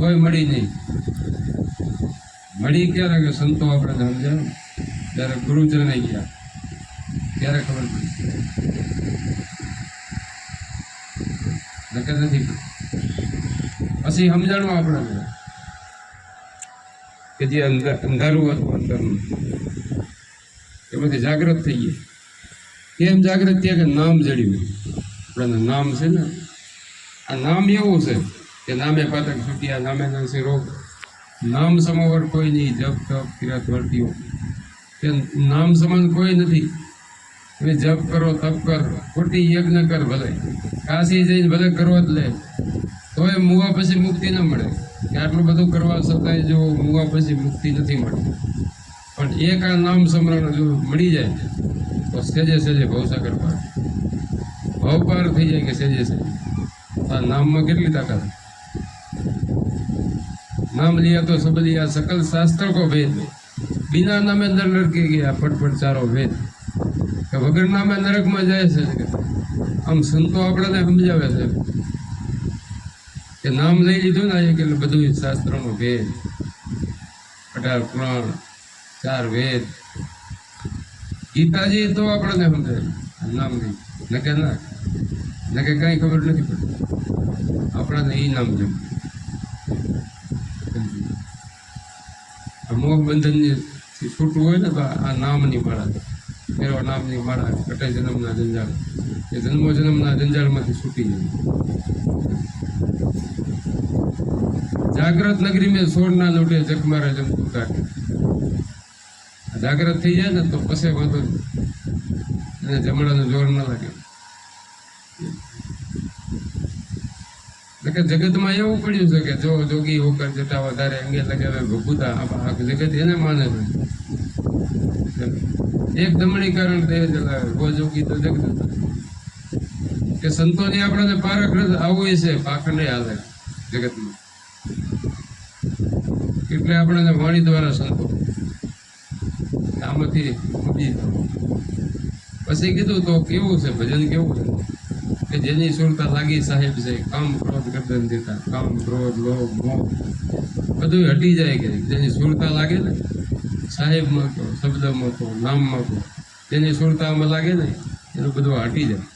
કોઈ મળી નહીં. મળી ક્યારે કે સંતો આપણે સમજ્યા ત્યારે ગુરુચરણે ગયા. ત્યારે ખબર પડી? નકર નથી પછી સમજાણું આપણે કે જે અંધાર અંધારું હતું અંદરનું બધી જાગૃત થઈ ગઈ. કેમ જાગૃત થયા? કે નામ જડ્યું. આપણને નામ છે ને? આ નામ એવું છે. કે નામે પાતક છૂટ્યા, નામે નાશે રોગ. નામ સમોવર કોઈ નહીં, જપ, તપ કિરાત વર્તીઓ કે નામ સમાન કોઈ નથી. તમે જપ કરો, તપ કર, ખોટી યજ્ઞ કર ભલે. કાશી જઈને ભલે કરો જ લે. તોય મુવા પછી મુક્તિ ન મળે. કે આટલું બધું કરવા છતાંય જો મુવા પછી મુક્તિ નથી મળતી. પણ એક આ નામ સમરણ જો મળી જાય, તો સેજે સેજે ભવસાગર પાર. ભવ પાર થઈ જાય કે સેજે સેજે. આ નામમાં કેટલી તાકાત? નામ लिया तो सब लिया सकल शास्त्र को भेद बिना नामे नर लड़के ગયા ફટફટ ચારો ભેદ કે વગર નામે નરકમાં જાય છે આમ સંતો આપણને સમજાવે છે કે નામ લઈ લીધું ને એક એટલે બધું શાસ્ત્રનો ભેદ અઢાર પુરાણ ચાર વેદ ગીતાજી તો આપણને સમજાય નામ નહીં નકે ના નકે કાંઈ ખબર નથી પડતી આપણને એ નામ જમ આ મોહ બંધનની છૂટવું હોય ને, તો આ નામની માળા ફેરવો નામની માળા કટે જન્મના જંજાળ. એ જન્મો જન્મના જંજાળમાંથી છૂટી જાય. જાગ્રત નગરી મેં સોળના લોટે જગમારા જમતું કાઢે જાગ્રત થઈ જાય ને, તો પછી વાંધો. એને જમણાનું જોર ન લાગે. કે જગતમાં એવું પડ્યું છે કે જો જોગી હોકર જતા વધારે અંગે લગાવે ભગુતા આ જગત એને માને છે. એક દમણી કારણ વો જોગી તો જગત કે સંતોની આપણને પારખ આવું છે, પાખંડે હાલે જગતમાં. એટલે આપણને વાણી દ્વારા સંતો. આમાંથી પછી કીધું તો કેવું છે, ભજન કેવું છે? કે જેની સુરતા લાગી સાહેબ છે, કામ ક્રોધ ગર્દન દેતા, કામ ક્રોધ, લોભ, મોહ બધું હટી જાય કે જેની સુરતા લાગે ને સાહેબમાં કહો શબ્દમાં કહો નામમાં કહો જેની સુરતામાં લાગે ને, એનું બધું હટી જાય.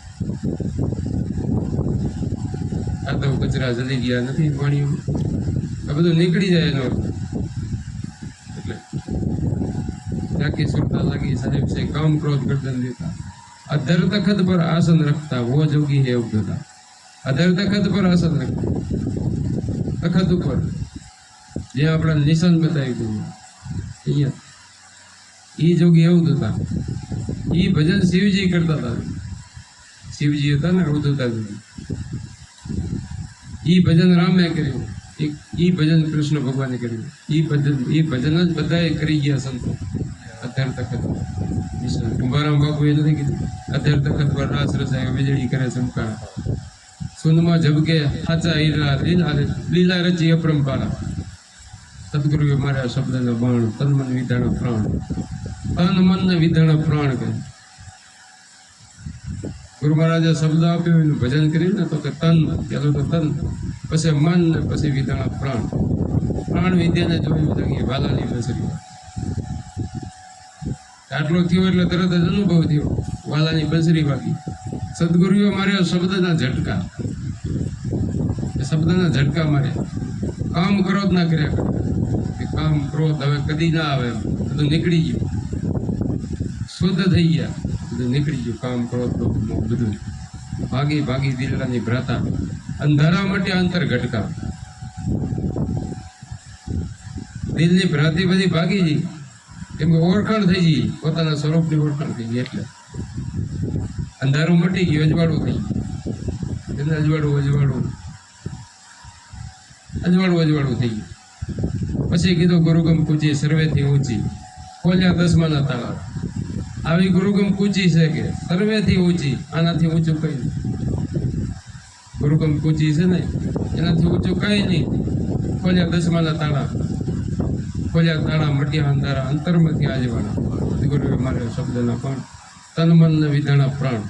આ તો કચરા જલી ગયા નથી પાણીમાં. આ બધું નીકળી જાય એનો એટલે જાકી સુરતા લાગી સાહેબ છે, કામ ક્રોધ ગર્દન દેતા. અધર તખત પર આસન રખતા વો જોગી હે ઉગતા અધર તખત પર આસન રખતા તખત ઉપર જે આપણા નિશાન બતાવી દીધું અહીંયા એ જોગી એવું હતા એ ભજન શિવજી કરતા હતા શિવજી હતા ને એવું એ ભજન રામે કર્યું એ ભજન કૃષ્ણ ભગવાને કર્યું એ ભજન એ ભજન જ બધાએ કરી ગયા સંતો અત્યારે તખત નિશાન કુંભારામ બાપુ એ નથી કીધું અત્યાર તખત પર રાસ રસાય વીજળી કરે ચમકારા સુનમાં ઝબકે હાચા હીરા લીલા લીલા રચી અપરંપારા સદગુરુએ મારા શબ્દના બાણ તન મન વિધાણા પ્રાણ તન મન ને વિધાણા પ્રાણ કહે ગુરુ મહારાજે શબ્દ આપ્યો એનું ભજન કર્યું ને તો કે તન પેલું તો તન પછી મન ને પછી વિધાણા પ્રાણ પ્રાણ વિદ્યાને જોયું તો કે વાલાની બસરી આટલો થયો એટલે તરત જ અનુભવ થયો વાલાની બંસરી વાગી સદગુરુએ માર્યો શબ્દના ઝટકા. શબ્દના ઝટકા માર્યા. કામ ક્રોધ ના કર્યા કરતા. કામ ક્રોધ હવે કદી ના આવે બધું નીકળી ગયું. શુદ્ધ થઈ ગયા. બધું નીકળી ગયું. કામ ક્રોધ બધું. ભાગી ભાગી દિલડાની ભ્રાતા. અંધારા માટે અંતર ઘટકા. દિલની ભ્રાંતિ બધી ભાગી ગઈ. કેમ ઓળખાણ થઈ ગઈ. પોતાના સ્વરૂપની ઓળખાણ થઈ ગઈ એટલે. અંધારું મટી ગયું, અજવાળું થઈ ગયું. એને અજવાળું અજવાળું. અજવાળું અજવાળું થઈ ગયું. પછી કીધું ગુરુગમ કૂચી સર્વેથી ઊંચી. ખોલ્યા દસમાના તાળા. આવી ગુરુગમ કૂચી છે કે? સર્વેથી ઊંચી. આનાથી ઊંચું કઈ નહીં. ગુરુગમ કૂચી છે ને? એનાથી ઊંચું કઈ નહીં. ખોલ્યા દસમાના તાળા. ખોલ્યા તાળા મટ્યા અંધારા અંતરમાંથી આજવાના ગુરુએ મારે શબ્દના પણ તન મન ને વિધાણા પ્રાણ.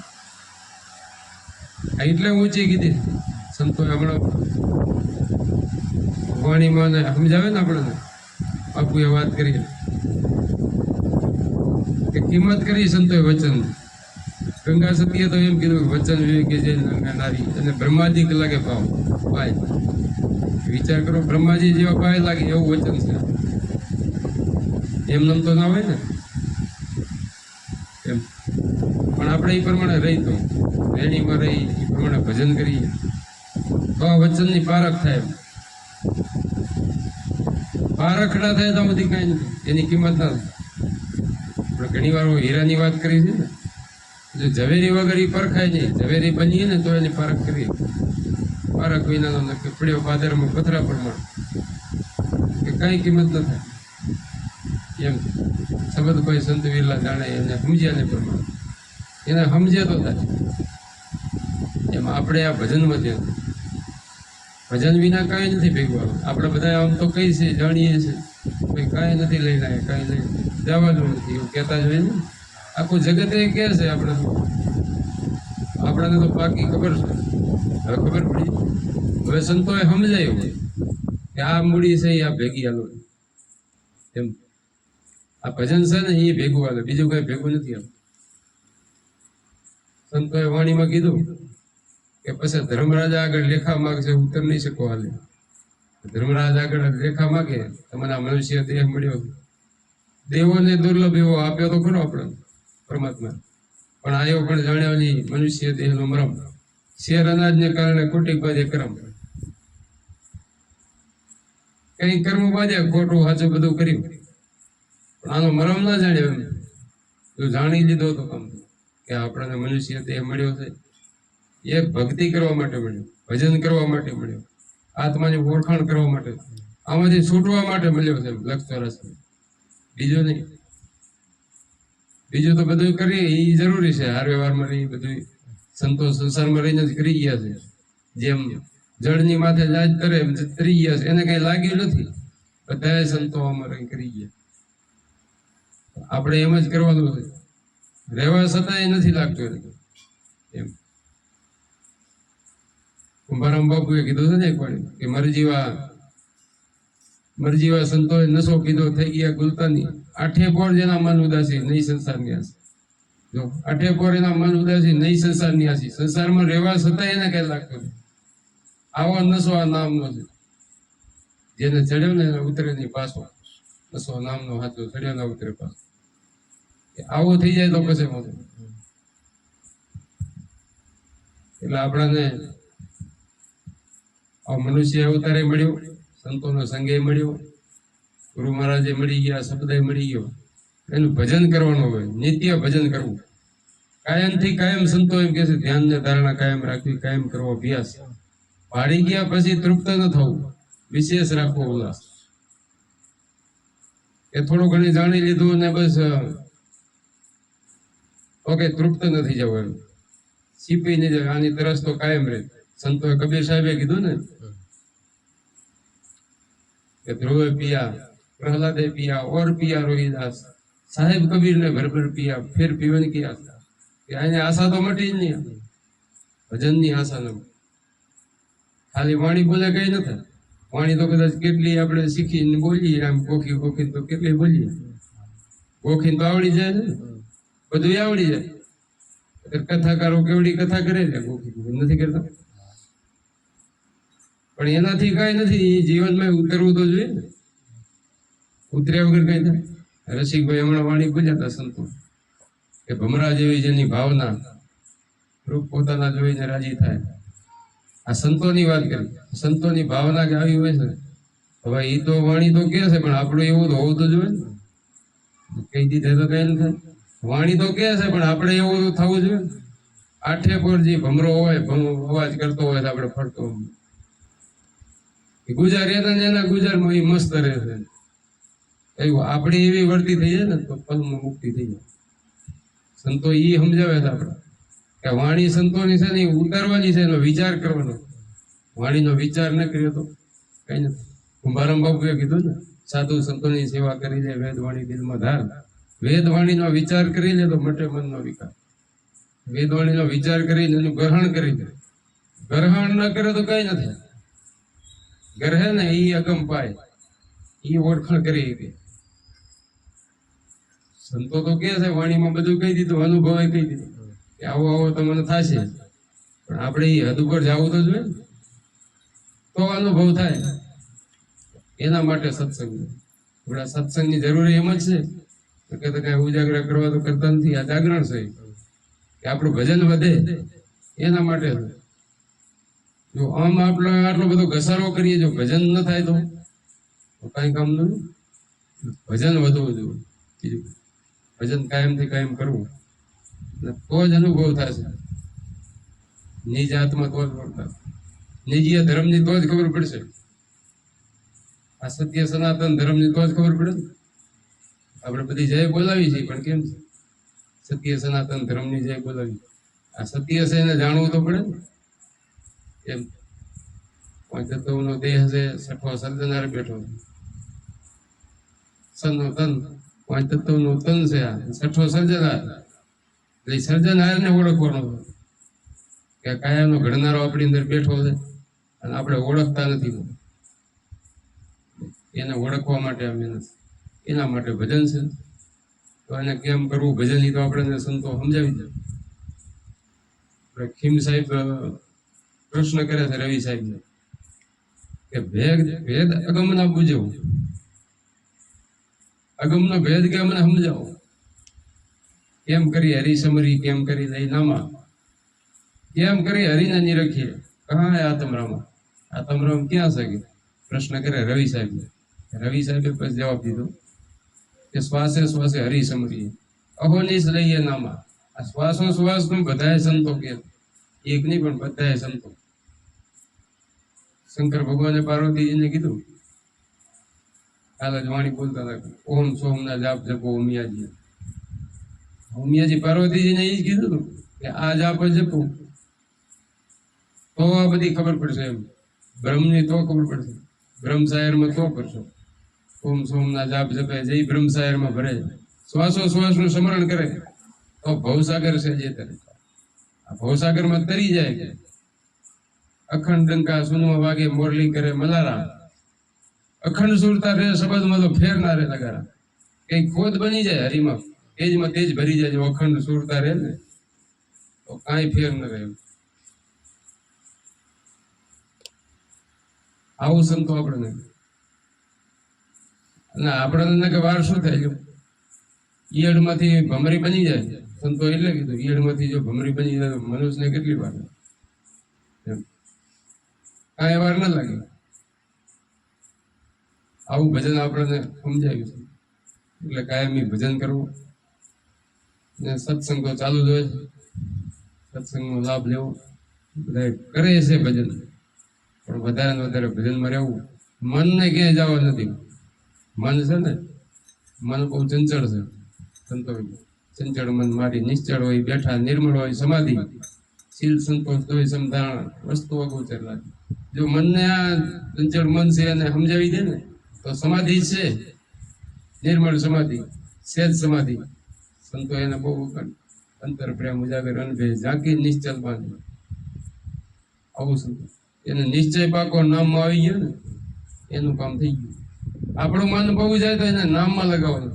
એટલે ઊંચી કીધી. સંતોએ હમણાં વાણીમાં સમજાવે ને આપણને? બાપુએ વાત કરી. કે કિંમત કરી સંતોએ વચન. ગંગા સતીએ તો એમ કીધું કે વચન વિવેકે જે નારી અને બ્રહ્માજી કલાકે ભાવ. ભાઈ, વિચાર કરો, બ્રહ્માજી જેવા પાય લાગે એવું વચન છે. એમ નામ તો ના હોય ને? એમ. પણ આપણે એ પ્રમાણે રહી તો. રેડીમાં રહી એ પ્રમાણે ભજન કરીએ. તો વચનની પારખ થાય પારખ ના થાય તો બધી કાંઈ નથી. એની કિંમત ના આપણે ઘણી વાર હીરાની વાત કરી છે ને. જો ઝવેરી વગર એ પરખાય નહીં. ઝવેરી બનીએ ને તો એની પારખ કરીએ. પારખ વિનાનો નક્કી પડ્યો પાદરમાં પથરા પ્રમાણ કે કાંઈ કિંમત ન થાય. એમ સબદ કોઈ સંત વિરલા જાણે એને સમજ્યા ને પ્રમાણ એને સમજે તો થાય એમ આપણે આ ભજનમાં ધ્યાન ભજન વિના કાંઈ નથી ભેગવા આપણે બધા આમ તો કઈ છે, જાણીએ છીએ ભાઈ, કાંઈ નથી લઈને આવ્યા કાંઈ લઈ જવાનું નથી, એવું કહેતા જ હોય ને. આખું જગત એ કહે છે આપણે આપણને તો પાકી ખબર છે. હવે ખબર પડી. હવે સંતોએ સમજાયું કે આ મૂડી છે આ ભેગી હાલો. એમ. આ ભજન છે ને, એ ભેગું હાલે બીજું કઈ ભેગું નથી હાલતું સંતોએ વાણીમાં કીધું કે પછી ધર્મરાજા આગળ લેખા માગશે ઉત્તર નહીં શકો હાલે. ધર્મરાજ આગળ લેખા માગે, તમને મનુષ્ય દેહ મળ્યો. દેવોને દુર્લભ એવો આપ્યો તો ખરો આપણે, પરમાત્મા. પણ આયો પણ જાણ્યો નહીં મનુષ્ય દેહનો મરમ. શેર અનાજને કારણે ખોટી બાજે કરમ. કઈ કર્મ બાજે ખોટું સાચું બધું કર્યું. આનો મરમ ના જાણ્યો એમ તો જાણી લીધો તો કામ. કે આપણને મનુષ્ય તે મળ્યો છે. એ ભક્તિ કરવા માટે મળ્યો. ભજન કરવા માટે મળ્યો. આત્માની ઓળખાણ કરવા માટે. આમાંથી છૂટવા માટે મળ્યો છે લક્ષ ચોરસ બીજો નહીં. બીજું તો બધું કરીએ એ જરૂરી છે. હાર વ્યવહારમાં રહી બધું સંતો સંસારમાં રહીને જ કરી ગયા છે. જેમ જળની માથે લાજ એમ તરી ગયા છે. એને કઈ લાગ્યું નથી. બધા સંતો આમાં કરી ગયા. આપણે એમ જ કરવાનું છે રહેવા છતાંય નથી લાગતું. એમ. કુંભારામ બાપુએ કીધું છે ને એક વાર કે મરજીવા જેવા મારી સંતોએ નશો કીધો થઈ ગયા ગુલતાની. આઠે પોર જેના મન ઉદાસી, નહીં સંસારની આસી જો, આઠે પોર એના મન ઉદાસી, નહીં સંસારની આશી સંસારમાં રહેવા છતાં એને કઈ લાગતું આવો નશો આ નામનો છે. જેને ચડ્યો ને ઉતરે નહીં પાછો. નશો નામનો હાથો ચડ્યો ને ઉતરે પાછો. આવો થઈ જાય તો પછી મોટો. એટલે આપણાને મનુષ્ય અવતારે મળ્યો, સંતોનો સંગે મળ્યો, ગુરુ મહારાજે મળી ગયા શબ્દે મળી ગયો. એનું ભજન કરવાનું હોય, નિત્ય ભજન કરવું. કાયમથી કાયમ સંતો એમ કે છે ધ્યાન ને ધારણા કાયમ રાખવી, કાયમ કરવો અભ્યાસ. પાડી ગયા પછી તૃપ્ત ન થવું. વિશેષ રાખવો ઉલ્લાસ. એ થોડું ઘણી જાણી લીધું ને બસ ઓકે તૃપ્ત નથી જવું એમ. સીપી નહીં જવું આની તરસ તો કાયમ રહે. સંતોએ કબીર સાહેબે કીધું ને કે ધ્રુવે પિયા, પ્રહલાદે પિયા, ઓર પિયા રોહિદાસ. સાહેબ કબીર ને ભરભર ભર પિયા, ફેર પીવન કી આશા કે આની આશા તો મટી જ નહીં. ભજનની આશા ન ખાલી વાણી બોલે કઈ નથી વાણી તો કદાચ કેટલી આપણે શીખીને બોલીએ, આમ કોખી કોખી તો કેટલી બોલીએ. કોખી તો આવડી જાય ને. બધું આવડી જાય. કથાકારો કેવડી કથા કરે છે નથી કરતા. પણ એનાથી કઈ નથી જીવનમાં ઉતરવું તો જોઈએ ને. ઉતર્યા વગર કઈ થાય. રસિકભાઈ હમણાં વાણી બોલ્યા સંતો, કે ભમરા જેવી જેની ભાવના રૂપ પોતાના જોઈને રાજી થાય. આ સંતોની વાત કરી. સંતોની ભાવના કે આવી હોય છે હવે એ તો વાણી તો કે છે, પણ આપણું એવું તો હોવું તો જોઈએ ને. કહી દીધે તો કઈ ન થાય. વાણી તો કે છે, પણ આપણે એવું થવું જોઈએ ને. આઠે પર જે ભમરો હોય અવાજ કરતો હોય તો આપણે ફરતો ગુજાર ને એના ગુજારમાં એ મસ્ત રહે છે. એવું આપણે એવી વર્તી થઈ જાય ને, તો પદમાં મુક્તિ થઈ જાય. સંતો એ સમજાવે છે આપણે. કે વાણી સંતોની છે ને, એ ઉતારવાની છે, એનો વિચાર કરવાનો. વાણીનો વિચાર ન કર્યો તો કઈ નથી. કુંભારામ બાપુએ કીધું ને, સાધુ સંતોની સેવા કરી લે વેદ વાણી દિલમાં ધાર. વેદ વાણીનો વિચાર કરીને તો મટે મનનો વિકાર. વેદવાણીનો વિચાર કરીને એનું ગ્રહણ કરી દે. ગ્રહણ ન કરે તો કઈ નથી. ગ્રહે ને એ અગમ પાય. એ ઓળખાણ કરી હતી સંતો તો કે છે, વાણીમાં બધું કહી દીધું, અનુભવે કહી દીધું. કે આવો આવો તો મને થશે. પણ આપણે એ હદ ઉપર જવું તો જોઈએ તો અનુભવ થાય. એના માટે સત્સંગ. આપણા સત્સંગની જરૂરી એમ જ છે. તો કે કાંઈ ઉજાગરા કરવા તો કરતા નથી. આ જાગરણ છે. કે આપણું ભજન વધે એના માટે. જો આમ આપણે આટલો બધો ઘસારો કરીએ, જો ભજન ન થાય તો? કઈ કામ નહીં ભજન વધવું જોઈએ. બીજું ભજન કાયમથી કાયમ કરવું. તો જ અનુભવ થશે નિજ આત્મા તો જ વર્તા નિજીય ધર્મની તો જ ખબર પડશે. આ સત્ય સનાતન ધર્મની તો જ ખબર પડે ને? આપણે બધી જય બોલાવી છીએ પણ કેમ છે? સત્ય સનાતન ધર્મની જય બોલાવી. આ સત્ય છે એને જાણવું તો પડે એમ. પાંચતત્વનો દેહ છે, છઠ્ઠો સર્જનાર બેઠો છે. સનનો તન. પાંચ તત્વનું તન છે આ. છઠ્ઠો સર્જનાર. એટલે સર્જનહારને ઓળખવાનો કે કાયાનો ઘડનારો આપણી અંદર બેઠો છે, અને આપણે ઓળખતા નથી. એને ઓળખવા માટે આ મહેનત એના માટે ભજન છે. તો એને કેમ કરવું? ભજન ઈ તો આપણને સંતો સમજાવી દે. આપણે ખીમ સાહેબ પ્રશ્ન કરે છે રવિ સાહેબ કે ભેદ ભેદ અગમના બુજવું અગમનો ભેદ કે અમને સમજાવો? કેમ કરી હરિસમરી કેમ કરી લઈ નામા? કેમ કરી હરિને નિરખીએ? કહા આત્મરામા? આત્મરામ ક્યાં છે? પ્રશ્ન કરે રવિ સાહેબ રવિ સાહેબે પછી જવાબ દીધો. કે શ્વાસે શ્વાસે હરી સમરીએ અહોનિશ લઈએ નામા આ શ્વાસો શ્વાસનું બધાય સંતો કે એક નહીં પણ બધાય સંતો શંકર ભગવાને પાર્વતીજીને કીધું કાલે જ વાણી બોલતા હતા ઓમ સોમના જાપ જપો ઉમિયાજી ઉમિયાજી પાર્વતીજીને એ જ કીધું હતું કે આ જાપ જ જપો તો આ બધી ખબર પડશે એમ બ્રહ્મની તો ખબર પડશે બ્રહ્મ સાયરમાં તો કરશો ઓમ સોમના જાપ જપે, જય બ્રહ્મ સાયરમાં ભરે. શ્વાસો શ્વાસનું સ્મરણ કરે. તો ભવસાગર છે જે તરે. આ ભવસાગરમાં તરી જાય. કે અખંડ ડંકા સુનવા વાગે, મોરલી કરે મલારા. અખંડ સુરતા રે શબ્દમાં તો ફેર ના રે લગારા કઈ ખોદ બની જાય હરિમાં. તેજમાં તેજ ભરી જાય જો અખંડ સુરતા રે ને. તો કાંઈ ફેર ન રહે આવું સંતો આપણને. અને આપણને કે વાર શું થાય? ગયું ઈયળમાંથી ભમરી બની જાય. સંતો એટલે કીધું, ઈયળમાંથી જો ભમરી બની જાય તો મનુષ્યને કેટલી વાર કાંઈ વાર ન લાગે. આવું ભજન આપણને સમજાયું છે. એટલે કાયમી ભજન કરવું. ને સત્સંગ ચાલુ જ હોય. સત્સંગનો લાભ લેવો. બધા કરે છે ભજન. પણ વધારે ને વધારે ભજનમાં રહેવું. મનને ક્યાંય જવા નથી. મન છે ને, મન બહુ ચંચળ છે, સંતોષ. ચંચળ મન મારી નિશ્ચળ હોય, બેઠા નિર્મળ હોય, સમાધિ. શીલ સંતોષ, દોય સમધારણ વસ્તુ અગોચર લાગે જો મનને આ ચંચળ મન છે એને સમજાવી દે ને, તો સમાધિ છે. નિર્મળ સમાધિ, સેજ સમાધિ. સંતો એને બહુ અંતર પ્રેમ, ઉજાગર અનભે ઝાંકી નિશ્ચલ બાંધે આવું સંતો. એને નિશ્ચય પાકો નામમાં આવી ગયો ને, એનું કામ થઈ ગયું. આપણું મન બહુ જાય તો એને નામમાં લગાવવાનું.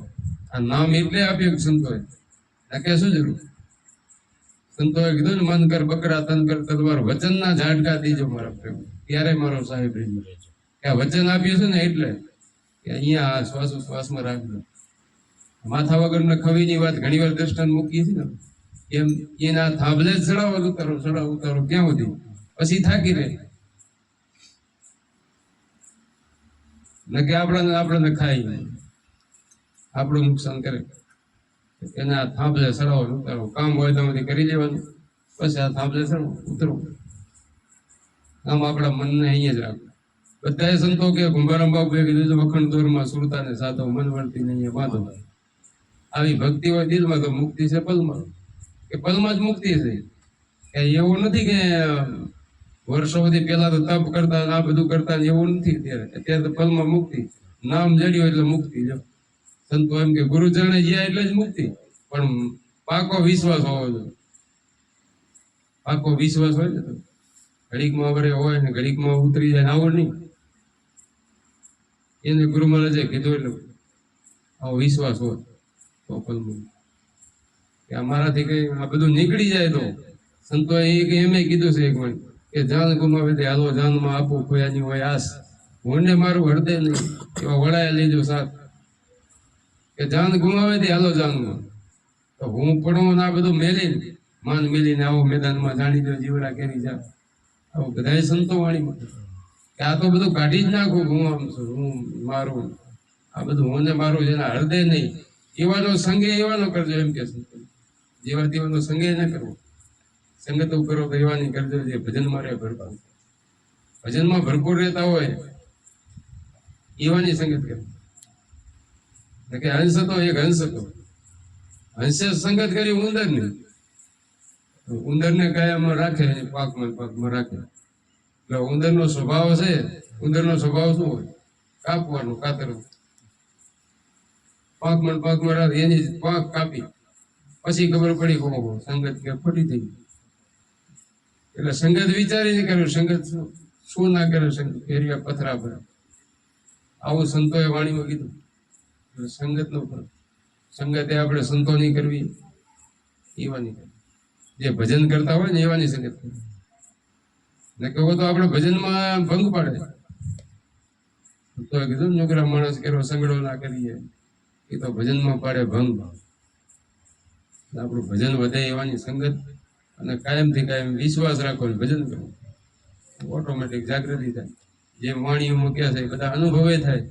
આ નામ એટલે આપ્યું સંતોએ. કે શું જરૂર? સંતોએ કીધું ને, મન કર બકરા, તન કર તલવાર, વચનના ઝાટકા દીજો મારા પ્રેમ ત્યારે મારો સાહેબ કે આ વચન આપ્યું છે ને એટલે કે અહીંયા આ શ્વાસ શ્વાસમાં રાખજો. માથા વગરના ખવીની વાત ઘણી વાર દ્રષ્ટાંત મૂકીએ છીએ ને, એમ એના થાંભલે જ ચડાવો, ઉતારો ચડાવો, ઉતારો, ક્યાં સુધી? પછી થાકી રહે. કે આપણને આપણને ખાઈ આપણું નુકસાન કરે. એના થાંભલે સરાવો ઉતારો કામ હોય તો બધી કરી લેવાનું પછી આ થાંભલે સરાવો ઉતરો. આમ આપણા મનને અહીંયા જ રાખવું બધાએ સંતો કે કુંભારામ બાપુ એ કીધું છે, વખણ દોરમાં સુરતા ને સાધો મન વળતી નહીં. બાંધો આવી ભક્તિ હોય દિલમાં તો મુક્તિ છે પલમાં. કે પલમાં જ મુક્તિ છે. એવું નથી કે વર્ષો સુધી પેલા તો તપ કરતા આ બધું કરતા એવું નથી અત્યારે. અત્યારે તો ફલમાં મુક્તિ. નામ જડ્યું એટલે મુક્તિ, જો. સંતો એમ કે ગુરુ જ્યાં એટલે જ મુક્તિ. પણ પાકો વિશ્વાસ હોવો જોઈએ. પાકો વિશ્વાસ હોય ને તો ઘડીકમાં વરે હોય ને ઘડીકમાં ઉતરી જાય આવું નહીં. એને ગુરુ મહારાજે કીધું એટલે આવો વિશ્વાસ હોય તો પલમાં કે અમારાથી કઈ આ બધું નીકળી જાય તો સંતો એ એમ કીધું છે એક વાર કે જાન ગુમાવી તે હાલો જાનમાં આપું ખોયાની હોય આસ. હોને મારું હૃદય નહીં, એવા વડાયા લેજો સાથ કે જાન ગુમાવે દે, હાલો જાનમાં. તો હું પડું ને આ બધું મેલીને, માન મેલીને આવો મેદાનમાં જાણી દો જીવડા કેરી જા આવું બધાય સંતો વાણી કે આ તો બધું કાઢી જ નાખું, હું આમ છું, હું મારું. આ બધું હું ને મારું જેના હૃદય નહીં. એવાનો સંગે એવાનો કરજો એમ કે સંતો જેવા તેવાનો સંગે ન કરવો. સંગત કરો કહેવાની કરજો જે ભજન મારે ભરપૂર. ભજનમાં ભરપૂર રહેતા હોય એવાની સંગત કરે. કે હંસ હતો, એક હંસ હતો. હંસે સંગત કરી ઉંદર ને કાયમાં રાખે પાકમાં પાકમાં રાખે. એટલે ઉંદર નો સ્વભાવ છે ઉંદર નો સ્વભાવ શું હોય? કાપવાનું, કાતરવું. પાકમાં પાકમાં રાખે, એની પાક કાપી. પછી ખબર પડી, ઓહો, સંગત કે ફટી થઈ ગઈ. એટલે સંગત વિચારીને કર્યું, સંગત શું શું ના કરે સંગત? ફેરવ્યા પથરા પર આવું સંતોએ વાણીમાં કીધું. એટલે સંગતનો ફરક સંગતે આપણે સંતોની કરવી. એવાની કરવી. જે ભજન કરતા હોય ને એવાની સંગત કરવી. ને કહો તો આપણે ભજનમાં ભંગ પાડે. તો કીધું નોકરા માણસ કેરો સંગડો ના કરીએ. એ તો ભજનમાં પાડે, ભંગ આપણું ભજન વધે એવાની સંગત. અને કાયમથી કાયમ વિશ્વાસ રાખો ભજન કરો ઓટોમેટિક જાગૃતિ થાય. જે વાણીઓ મૂક્યા છે એ બધા અનુભવે થાય.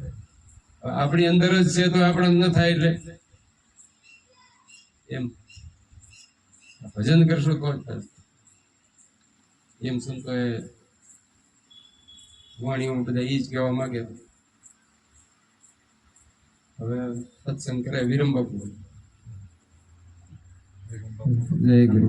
આપણી અંદર જ છે તો આપણે ન થાય એટલે. એમ. ભજન કરશો તો એમ સંતો એ વાણીઓ બધા ઈ જ કહેવા માંગે. હવે સત્સંગ કરે વિરમ બાપુ જય ગુરુ